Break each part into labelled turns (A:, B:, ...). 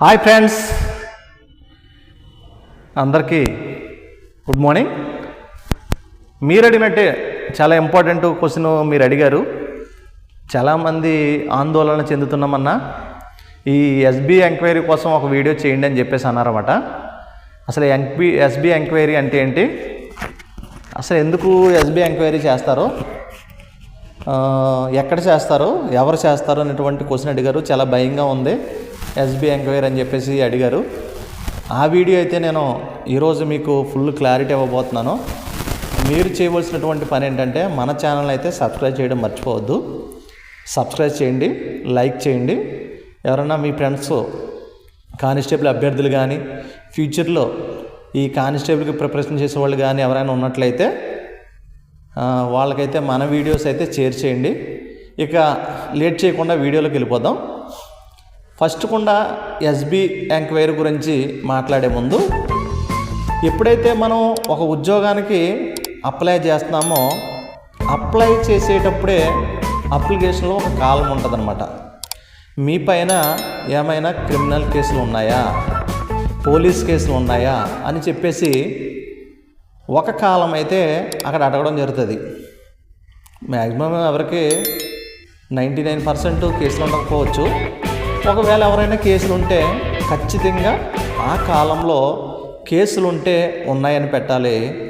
A: Hi friends అందరికీ good morning మీరు అడిగినట్టే చాలా ఇంపార్టెంట్ క్వశ్చన్ మీరు అడిగారు. చాలామంది ఆందోళన చెందుతున్నామన్నా ఈ ఎస్బీ ఎంక్వైరీ కోసం ఒక వీడియో చేయండి అని చెప్పేసి అన్నారన్నమాట. అసలు ఎంక్బీ ఎస్బీ ఎంక్వైరీ అంటే ఏంటి? అసలు ఎందుకు ఎస్బీ ఎంక్వైరీ చేస్తారో? ఎక్కడ చేస్తారు? ఎవరు చేస్తారు? అనేటువంటి క్వశ్చన్ అడిగారు. చాలా భయంగా ఉంది. ఎస్బీ ఎంక్వైర్ అని చెప్పేసి అడిగారు. ఆ వీడియో అయితే నేను ఈరోజు మీకు ఫుల్ క్లారిటీ ఇవ్వబోతున్నాను. మీరు చేయవలసినటువంటి పని ఏంటంటే మన ఛానల్ అయితే సబ్స్క్రైబ్ చేయడం మర్చిపోవద్దు. సబ్స్క్రైబ్ చేయండి లైక్ చేయండి. ఎవరైనా మీ ఫ్రెండ్స్ కానిస్టేబుల్ అభ్యర్థులు కానీ ఫ్యూచర్లో ఈ కానిస్టేబుల్కి ప్రిపరేషన్ చేసేవాళ్ళు కానీ ఎవరైనా ఉన్నట్లయితే వాళ్ళకైతే మన వీడియోస్ అయితే షేర్ చేయండి. ఇక లేట్ చేయకుండా వీడియోలోకి వెళ్ళిపోదాం. ఫస్ట్ కుండా ఎస్బీ ఎంక్వైరీ గురించి మాట్లాడే ముందు ఎప్పుడైతే మనం ఒక ఉద్యోగానికి అప్లై చేస్తున్నామో అప్లై చేసేటప్పుడే అప్లికేషన్లో ఒక కాలం ఉంటుందన్నమాట. మీ పైన ఏమైనా క్రిమినల్ కేసులు ఉన్నాయా? పోలీస్ కేసులు ఉన్నాయా? అని చెప్పేసి ఒక కాలం అయితే అక్కడ అడగడం జరుగుతుంది. మ్యాక్సిమం ఎవరికి నైంటీ నైన్ పర్సెంట్ కేసులు ఉండకపోవచ్చు. ఒకవేళ ఎవరైనా కేసులు ఉంటే ఖచ్చితంగా ఆ కాలంలో కేసులు ఉంటే ఉన్నాయని పెట్టాలి.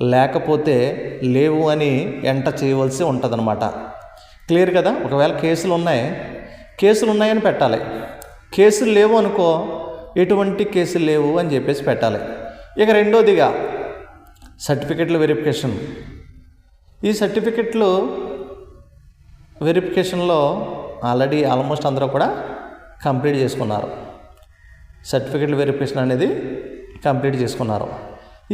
A: లేకపోతే లేవు అని ఎంట చేయవలసి ఉంటుందన్నమాట. క్లియర్ కదా? ఒకవేళ కేసులు ఉన్నాయి కేసులు ఉన్నాయని పెట్టాలి. కేసులు లేవు అనుకో ఎటువంటి కేసులు లేవు అని చెప్పేసి పెట్టాలి. ఇక రెండోదిగా సర్టిఫికెట్ల వెరిఫికేషన్. ఈ సర్టిఫికెట్లు వెరిఫికేషన్లో ఆల్రెడీ ఆల్మోస్ట్ అందరూ కూడా కంప్లీట్ చేసుకున్నారు. సర్టిఫికెట్ల వెరిఫికేషన్ అనేది కంప్లీట్ చేసుకున్నారు.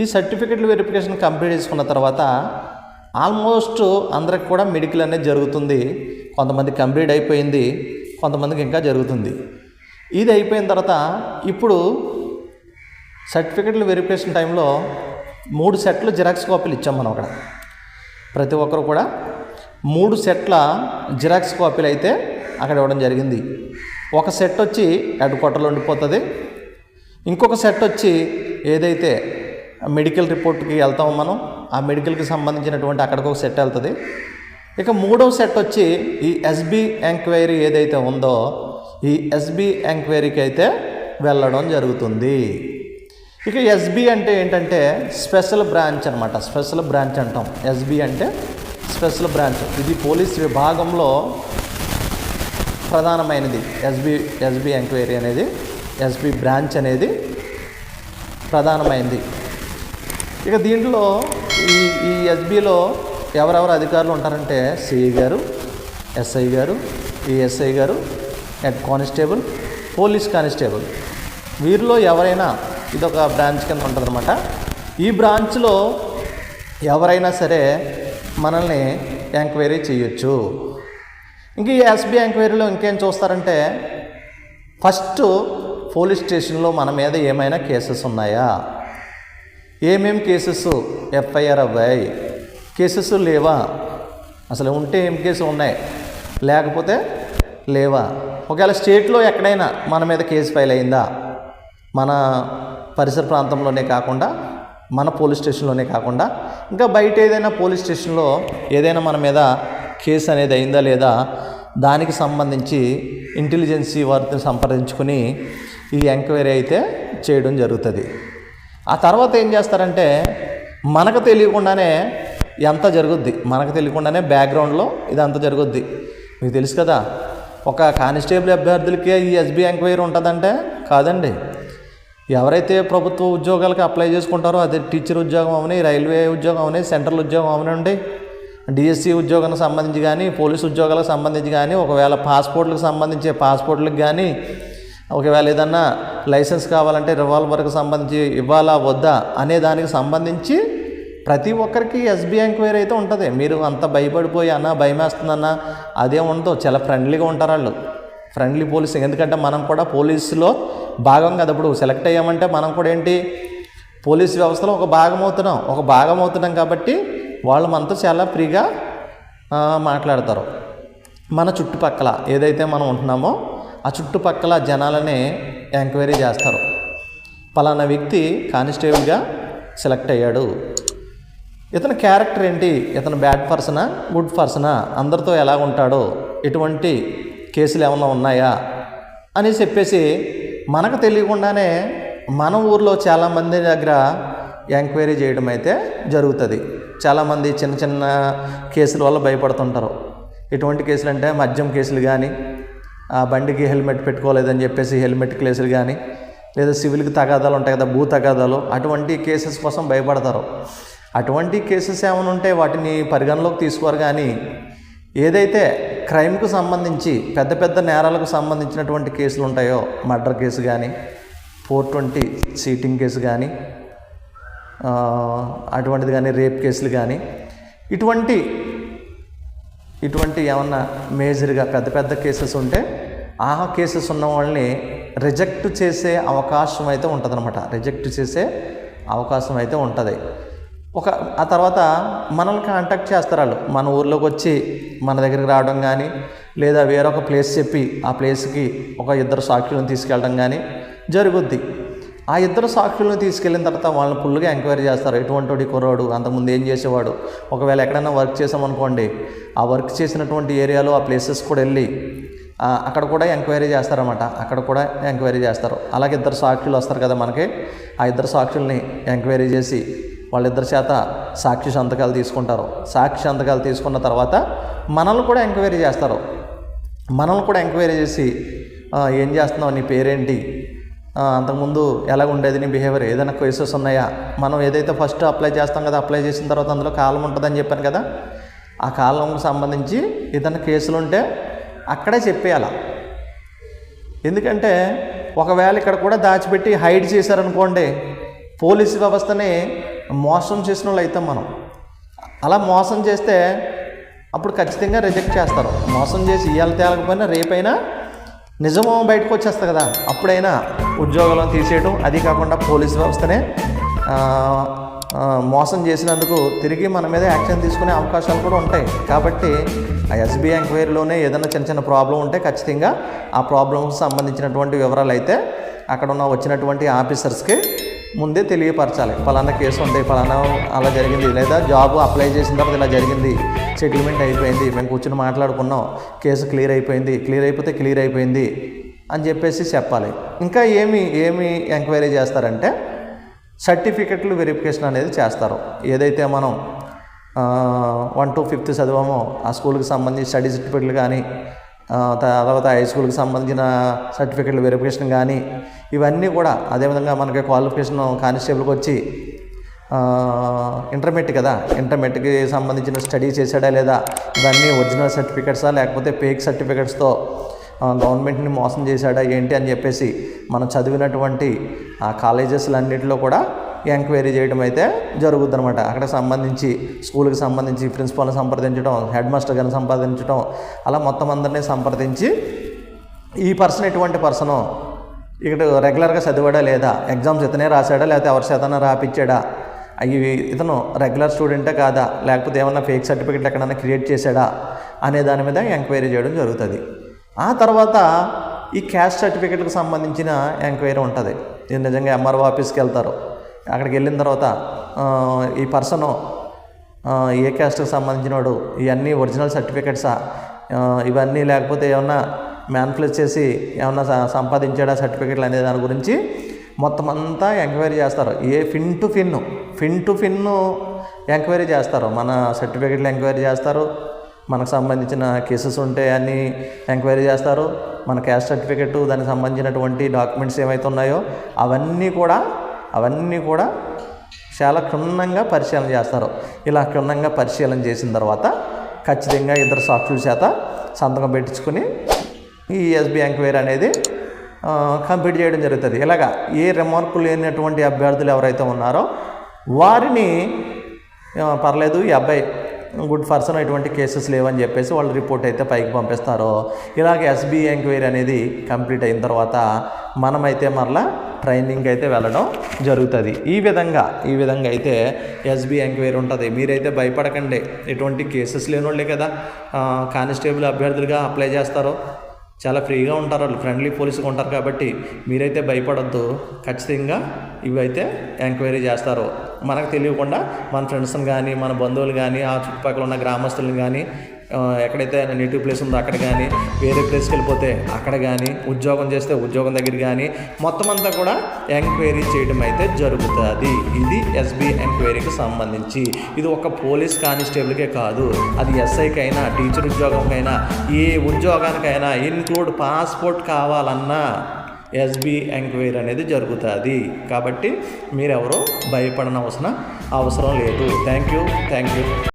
A: ఈ సర్టిఫికెట్ల వెరిఫికేషన్ కంప్లీట్ చేసుకున్న తర్వాత ఆల్మోస్ట్ అందరికి కూడా మెడికల్ అనేది జరుగుతుంది. కొంతమంది కంప్లీట్ అయిపోయింది కొంతమందికి ఇంకా జరుగుతుంది. ఇది అయిపోయిన తర్వాత ఇప్పుడు సర్టిఫికెట్లు వెరిఫికేషన్ టైంలో మూడు సెట్లు జిరాక్స్ కాపీలు ఇచ్చాం మనం అక్కడ. ప్రతి ఒక్కరు కూడా మూడు సెట్ల జిరాక్స్ కాపీలు అయితే అక్కడ ఇవ్వడం జరిగింది. ఒక సెట్ వచ్చి హెడ్ క్వార్టర్లో ఉండిపోతుంది. ఇంకొక సెట్ వచ్చి ఏదైతే మెడికల్ రిపోర్ట్కి వెళ్తామో మనం ఆ మెడికల్కి సంబంధించినటువంటి అక్కడికి ఒక సెట్ వెళ్తుంది. ఇక మూడవ సెట్ వచ్చి ఈ ఎస్బీ ఎంక్వైరీ ఏదైతే ఉందో ఈ ఎస్బీ ఎంక్వైరీకి అయితే వెళ్ళడం జరుగుతుంది. ఇక ఎస్బీ అంటే ఏంటంటే స్పెషల్ బ్రాంచ్ అనమాట స్పెషల్ బ్రాంచ్ అంటాం. ఎస్బీ అంటే స్పెషల్ బ్రాంచ్. ఇది పోలీస్ విభాగంలో ప్రధానమైనది ఎస్బీ ఎస్బీ ఎంక్వైరీ అనేది ఎస్బీ బ్రాంచ్ అనేది ప్రధానమైనది ఇక దీంట్లో ఈ ఈ ఎస్బీలో ఎవరెవరు అధికారులు ఉంటారంటే సిఐ గారు ఎస్ఐ గారు ఈఎస్ఐ గారు హెడ్ కానిస్టేబుల్ పోలీస్ కానిస్టేబుల్. వీరిలో ఎవరైనా ఇదొక బ్రాంచ్ కింద ఉంటుందన్నమాట. ఈ బ్రాంచ్లో ఎవరైనా సరే మనల్ని ఎంక్వైరీ చేయొచ్చు. ఇంక ఈ ఎస్బీఐ ఎంక్వైరీలో ఇంకేం చూస్తారంటే ఫస్ట్ పోలీస్ స్టేషన్లో మన మీద ఏమైనా కేసెస్ ఉన్నాయా? ఏమేం కేసెస్ ఎఫ్ఐఆర్ అవ్వాయి? కేసెస్ లేవా? అసలు ఉంటే ఏం కేసు ఉన్నాయి? లేకపోతే లేవా? ఒకవేళ స్టేట్లో ఎక్కడైనా మన మీద కేసు ఫైల్ అయిందా? మన పరిసర ప్రాంతంలోనే కాకుండా మన పోలీస్ స్టేషన్లోనే కాకుండా ఇంకా బయట ఏదైనా పోలీస్ స్టేషన్లో ఏదైనా మన మీద కేసు అనేది అయిందా లేదా? దానికి సంబంధించి ఇంటెలిజెన్సీ వారిని సంప్రదించుకుని ఈ ఎంక్వైరీ అయితే చేయడం జరుగుతుంది. ఆ తర్వాత ఏం చేస్తారంటే మనకు తెలియకుండానే ఎంత జరుగుద్ది? మనకు తెలియకుండానే బ్యాక్గ్రౌండ్లో ఇదంతా జరుగుద్ది. మీకు తెలుసు కదా ఒక కానిస్టేబుల్ అభ్యర్థులకే ఈ ఎస్బీ ఎంక్వైరీ ఉంటుందంటే కాదండి. ఎవరైతే ప్రభుత్వ ఉద్యోగాలకు అప్లై చేసుకుంటారో అదే టీచర్ ఉద్యోగం అవని రైల్వే ఉద్యోగం అవని సెంట్రల్ ఉద్యోగం అవనండి. డిఎస్సి ఉద్యోగానికి సంబంధించి కానీ పోలీస్ ఉద్యోగాలకు సంబంధించి కానీ ఒకవేళ పాస్పోర్ట్లకు సంబంధించి పాస్పోర్ట్లకు కానీ ఒకవేళ ఏదన్నా లైసెన్స్ కావాలంటే రివాల్వర్కి సంబంధించి ఇవ్వాలా వద్దా అనే దానికి సంబంధించి ప్రతి ఒక్కరికి ఎస్బీఐ ఎంక్వైరీ అయితే ఉంటుంది. మీరు అంత భయపడిపోయి అన్న భయమేస్తుందన్నా అదే ఉండదు. చాలా ఫ్రెండ్లీగా ఉంటారు వాళ్ళు. ఫ్రెండ్లీ పోలీసింగ్ ఎందుకంటే మనం కూడా పోలీసులో భాగం కదా. ఇప్పుడు సెలెక్ట్ అయ్యామంటే మనం కూడా ఏంటి? పోలీస్ వ్యవస్థలో ఒక భాగం అవుతున్నాం. ఒక భాగం అవుతున్నాం కాబట్టి వాళ్ళు మనతో చాలా ఫ్రీగా మాట్లాడతారు. మన చుట్టుపక్కల ఏదైతే మనం ఉంటున్నామో ఆ చుట్టుపక్కల జనాలని ఎంక్వైరీ చేస్తారు. పలానా వ్యక్తి కానిస్టేబుల్గా సెలెక్ట్ అయ్యాడు. ఇతని క్యారెక్టర్ ఏంటి? ఇతను బ్యాడ్ పర్సనా? గుడ్ పర్సనా? అందరితో ఎలా ఉంటాడో? ఎటువంటి కేసులు ఏమైనా ఉన్నాయా? అని చెప్పేసి మనకు తెలియకుండానే మన ఊర్లో చాలామంది దగ్గర ఎంక్వైరీ చేయడం అయితే జరుగుతుంది. చాలామంది చిన్న చిన్న కేసుల వల్ల భయపడుతుంటారు. ఎటువంటి కేసులు అంటే మద్యం కేసులు కానీ ఆ బండికి హెల్మెట్ పెట్టుకోలేదని చెప్పేసి హెల్మెట్ కేసులు కానీ లేదా సివిల్కి తగాదాలు ఉంటాయి కదా భూ తగాదాలు అటువంటి కేసెస్ కోసం భయపడతారు. అటువంటి కేసెస్ ఏమైనా ఉంటే వాటిని పరిగణలోకి తీసుకోరు కానీ ఏదైతే క్రైమ్కు సంబంధించి పెద్ద పెద్ద నేరాలకు సంబంధించినటువంటి కేసులు ఉంటాయో మర్డర్ కేసు కానీ ఫోర్ ట్వంటీ సీటింగ్ కేసు కానీ అటువంటిది కానీ రేప్ కేసులు కానీ ఇటువంటి ఇటువంటి ఏమన్నా మేజర్గా పెద్ద పెద్ద కేసెస్ ఉంటే ఆ కేసెస్ ఉన్న వాళ్ళని రిజెక్ట్ చేసే అవకాశం అయితే ఉంటుందన్నమాట. రిజెక్ట్ చేసే అవకాశం అయితే ఉంటుంది. ఒక ఆ తర్వాత మనల్ని కాంటాక్ట్ చేస్తారు వాళ్ళు. మన ఊర్లోకి వచ్చి మన దగ్గరికి రావడం కానీ లేదా వేరొక ప్లేస్ చెప్పి ఆ ప్లేస్కి ఒక ఇద్దరు సాక్షులను తీసుకెళ్ళడం కానీ జరుగుద్ది. ఆ ఇద్దరు సాక్షులను తీసుకెళ్ళిన తర్వాత వాళ్ళని ఫుల్గా ఎంక్వైరీ చేస్తారు. ఎటువంటి వాడి కుర్రాడు అంతకుముందు ఏం చేసేవాడు? ఒకవేళ ఎక్కడైనా వర్క్ చేసామనుకోండి ఆ వర్క్ చేసినటువంటి ఏరియాలో ఆ ప్లేసెస్ కూడా వెళ్ళి అక్కడ కూడా ఎంక్వైరీ చేస్తారన్నమాట. అక్కడ కూడా ఎంక్వైరీ చేస్తారు. అలాగే ఇద్దరు సాక్షులు వస్తారు కదా మనకి. ఆ ఇద్దరు సాక్షుల్ని ఎంక్వైరీ చేసి వాళ్ళిద్దరి చేత సాక్షి సంతకాలు తీసుకుంటారు. సాక్షి సంతకాలు తీసుకున్న తర్వాత మనల్ని కూడా ఎంక్వైరీ చేస్తారు. మనల్ని కూడా ఎంక్వైరీ చేసి ఏం చేస్తున్నావు? నీ పేరేంటి? అంతకుముందు ఎలా ఉండేది నీ బిహేవియర్ ఏదైనా కేసెస్ ఉన్నాయా? మనం ఏదైతే ఫస్ట్ అప్లై చేస్తాం కదా అప్లై చేసిన తర్వాత అందులో కాలం ఉంటుందని చెప్పాను కదా ఆ కాలంకు సంబంధించి ఏదైనా కేసులు ఉంటే అక్కడే చెప్పేయాల? ఎందుకంటే ఒకవేళ ఇక్కడ కూడా దాచిపెట్టి హైడ్ చేశారనుకోండి పోలీసు వ్యవస్థని మోసం చేసిన వాళ్ళు అవుతాం మనం. అలా మోసం చేస్తే అప్పుడు ఖచ్చితంగా రిజెక్ట్ చేస్తారు. మోసం చేసి ఇవాళ తేలకపోయినా రేపైనా నిజమో బయటకు వచ్చేస్తుంది కదా అప్పుడైనా. ఉద్యోగాలను తీసేయడం అది కాకుండా పోలీస్ వ్యవస్థనే మోసం చేసినందుకు తిరిగి మన మీద యాక్షన్ తీసుకునే అవకాశాలు కూడా ఉంటాయి. కాబట్టి ఆ ఎస్బీఐ ఎంక్వైరీలోనే ఏదైనా చిన్న చిన్న ప్రాబ్లం ఉంటే ఖచ్చితంగా ఆ ప్రాబ్లంకి సంబంధించినటువంటి వివరాలు అయితే అక్కడ ఉన్న వచ్చినటువంటి ఆఫీసర్స్కి ముందే తెలియపరచాలి. ఫలానా కేసు ఉంది ఫలానా అలా జరిగింది లేదా జాబ్ అప్లై చేసిన తర్వాత ఇలా జరిగింది సెటిల్మెంట్ అయిపోయింది మేము కూర్చొని మాట్లాడుకున్నాం కేసు క్లియర్ అయిపోయింది క్లియర్ అయిపోతే క్లియర్ అయిపోయింది అని చెప్పేసి చెప్పాలి. ఇంకా ఏమి ఏమి ఎంక్వైరీ చేస్తారంటే సర్టిఫికెట్లు వెరిఫికేషన్ అనేది చేస్తారు. ఏదైతే మనం వన్ టు ఫిఫ్త్ చదివామో ఆ స్కూల్కి సంబంధించి స్టడీ సర్టిఫికెట్లు కానీ తర్వాత హై స్కూల్కి సంబంధించిన సర్టిఫికెట్లు వెరిఫికేషన్ కానీ ఇవన్నీ కూడా అదేవిధంగా మనకి క్వాలిఫికేషన్ కానిస్టేబుల్కి వచ్చి ఇంటర్మీడియట్ కదా ఇంటర్మీడియట్కి సంబంధించిన స్టడీ చేశాడా లేదా ఇవన్నీ ఒరిజినల్ సర్టిఫికెట్సా లేకపోతే పేక్ సర్టిఫికెట్స్తో గవర్నమెంట్ని మోసం చేశాడా ఏంటి అని చెప్పేసి మనం చదివినటువంటి ఆ కాలేజెస్లన్నింటిలో కూడా ఎంక్వైరీ చేయడం అయితే జరుగుద్ది అనమాట అక్కడ సంబంధించి స్కూల్కి సంబంధించి ప్రిన్సిపాల్ని సంప్రదించడం హెడ్ మాస్టర్ గారిని సంప్రదించడం అలా మొత్తం అందరినీ సంప్రదించి ఈ పర్సన్ ఎటువంటి పర్సను ఇక్కడ రెగ్యులర్గా చదివాడా లేదా ఎగ్జామ్స్ ఇతనే రాశాడా లేకపోతే ఎవరి చేతనా రాపిచ్చాడా అవి ఇతను రెగ్యులర్ స్టూడెంటే కాదా లేకపోతే ఏమన్నా ఫేక్ సర్టిఫికెట్లు ఎక్కడైనా క్రియేట్ చేశాడా అనే దాని మీద ఎంక్వైరీ చేయడం జరుగుతుంది. ఆ తర్వాత ఈ క్యాస్ట్ సర్టిఫికెట్కి సంబంధించిన ఎంక్వైరీ ఉంటుంది. ఇది నిజంగా ఎంఆర్ఓ ఆఫీస్కి వెళ్తారు. అక్కడికి వెళ్ళిన తర్వాత ఈ పర్సను ఏ క్యాస్ట్కి సంబంధించిన వాడు ఇవన్నీ ఒరిజినల్ సర్టిఫికెట్సా? ఇవన్నీ లేకపోతే ఏమన్నా మ్యాన్ఫ్లెస్ చేసి ఏమన్నా సంపాదించాడా సర్టిఫికెట్లు అనే దాని గురించి మొత్తం అంతా ఎంక్వైరీ చేస్తారు. ఏ pin to pin pin to pin enquiry చేస్తారు. మన సర్టిఫికెట్లు ఎంక్వైరీ చేస్తారు. మనకు సంబంధించిన కేసెస్ ఉంటే అన్ని ఎంక్వైరీ చేస్తారు. మన క్యాస్ట్ సర్టిఫికెట్ దానికి సంబంధించినటువంటి డాక్యుమెంట్స్ ఏమైతే ఉన్నాయో అవన్నీ కూడా అవన్నీ కూడా చాలా క్షుణ్ణంగా పరిశీలన చేస్తారు. ఇలా క్షుణ్ణంగా పరిశీలన చేసిన తర్వాత ఖచ్చితంగా ఇద్దరు సాక్షుల చేత సంతకం పెట్టించుకుని ఈ ఎస్బీ ఎంక్వైరీ అనేది కంప్లీట్ చేయడం జరుగుతుంది. ఇలాగా ఏ రిమార్కు లేనటువంటి అభ్యర్థులు ఎవరైతే ఉన్నారో వారిని పర్లేదు ఈ అబ్బాయి గుడ్ పర్సన్ ఎటువంటి కేసెస్ లేవని చెప్పేసి వాళ్ళు రిపోర్ట్ అయితే పైకి పంపిస్తారో. ఇలాగ ఎస్బీ ఎంక్వైరీ అనేది కంప్లీట్ అయిన తర్వాత మనమైతే మరలా ట్రైనింగ్ అయితే వెళ్ళడం జరుగుతుంది. ఈ విధంగా ఈ విధంగా అయితే ఎస్బీ ఎంక్వైరీ ఉంటుంది. మీరైతే భయపడకండి. ఎటువంటి కేసెస్ లేని కదా. కానిస్టేబుల్ అభ్యర్థులుగా అప్లై చేస్తారో. చాలా ఫ్రీగా ఉంటారు వాళ్ళు. ఫ్రెండ్లీ పోలీసుగా ఉంటారు కాబట్టి మీరైతే భయపడద్దు. ఖచ్చితంగా ఇవైతే ఎంక్వైరీ చేస్తారు. మనకు తెలియకుండా మన ఫ్రెండ్స్ని కానీ మన బంధువులు కానీ ఆ చుట్టుపక్కల ఉన్న గ్రామస్తులను కానీ ఎక్కడైతే నేటివ్ ప్లేస్ ఉందో అక్కడ కానీ వేరే ప్లేస్కి వెళ్ళిపోతే అక్కడ కానీ ఉద్యోగం చేస్తే ఉద్యోగం దగ్గర కానీ మొత్తం అంతా కూడా ఎంక్వైరీ చేయడం అయితే జరుగుతుంది. ఇది ఎస్బీ ఎంక్వైరీకి సంబంధించి. ఇది ఒక పోలీస్ కానిస్టేబుల్కే కాదు. అది ఎస్ఐకైనా టీచర్ ఉద్యోగంకైనా ఏ ఉద్యోగానికైనా ఇన్క్లూడ్ పాస్పోర్ట్ కావాలన్నా ఎస్బీ ఎంక్వైరీ అనేది జరుగుతుంది. కాబట్టి మీరెవరో భయపడనవసరం అవసరం లేదు. Thank you thank you